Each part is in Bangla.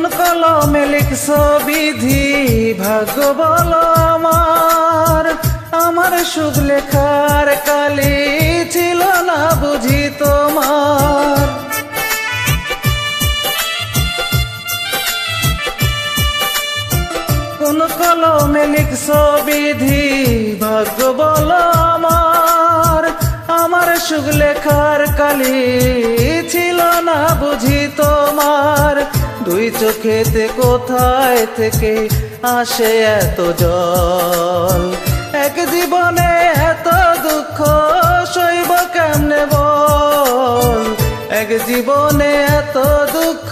কলমে লিখছ বিধি? ভাগ্য বলো আমার। আমার সুখ লেখার কালি ছিল না বুঝি তোমার। কোন কলমে লিখছ বিধি? ভাগ্য বলো আমার। আমার সুখ লেখার কালি ছিল না বুঝি তোমার। দুই চোখেতে কোথায় থেকে আসে এত জল? এক জীবনে এত দুঃখ সইব কেমনে বল? এক জীবনে এত দুঃখ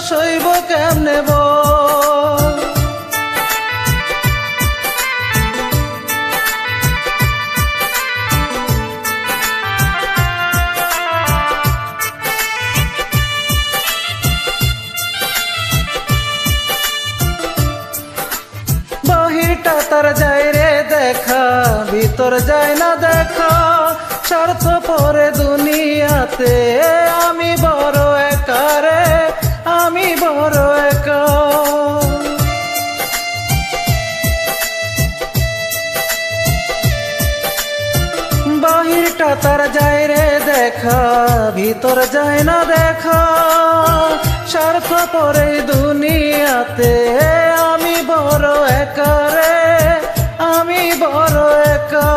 সইব কেমনে বল? বাহিরটা তার যায় রে দেখা, ভিতর যায় না দেখা। স্বার্থ পরে দুনিয়াতে আমি বড় একা রে, আমি বড় একা। বাহিরটা তার যায় রে দেখা, ভিতর যায় না দেখা। স্বার্থ পরে দুনিয়াতে আমি বড় একা রে। আমি বড় একা,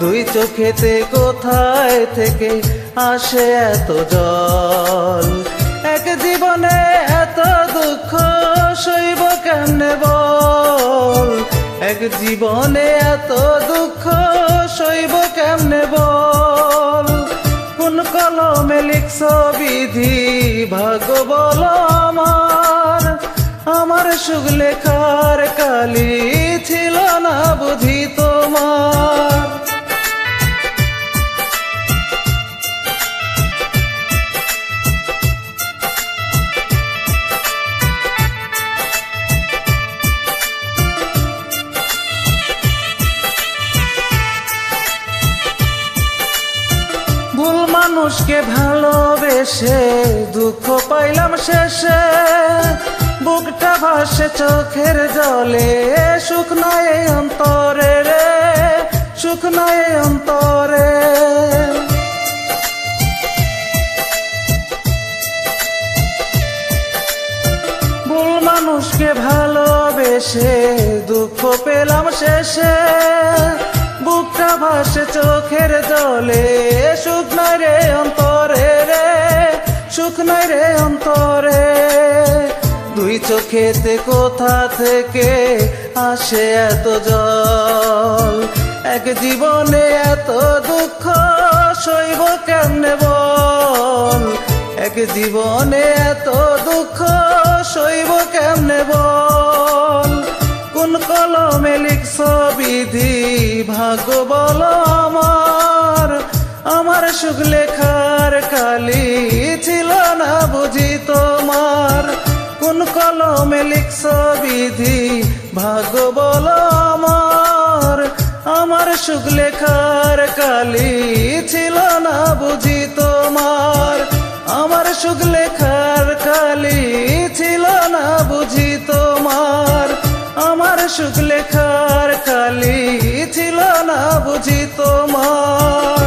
দুই চোখেতে কোথায় থেকে আসে এত জল? এক জীবনে এত দুঃখ সইব কেমনে বল? এক জীবনে এত দুঃখ সইব কেমনে বল? কোন কলমে লিখছ বিধি, ভাগ্য বলো আমার? আমার সুখ লেখার কালি ছিল না বুঝি মানুষকে ভালোবেসে দুঃখ পাইলাম শেষে। বুকটা ভাসে চোখের জলে সুখ নাই অন্তরে রে সুখ এই অন্তরে। ভুল মানুষকে ভালোবেসে দুঃখ পেলাম শেষে। বুকটা ভাসে চোখের জলে, সুখ নাই রে অন্তরে রে, সুখ নাই রে অন্তরে। দুই চোখেতে কোথা থেকে আসে এত জল? এক জীবনে এত দুঃখ, সইব কেমনে বল? এক জীবনে এত দুঃখ, সইব কেমনে বল? ভাগ্য বলো আমার আমার সুখ লেখার কালি ছিল না বুঝি তোমার। কোন কলমে লিখছ বিধি, ভাগ্য বলো আমার আমার সুখ লেখার কালি ছিল না বুঝি তোমার। আমার সুখ সুখ লেখার কালি ছিল না বুঝি তোমার।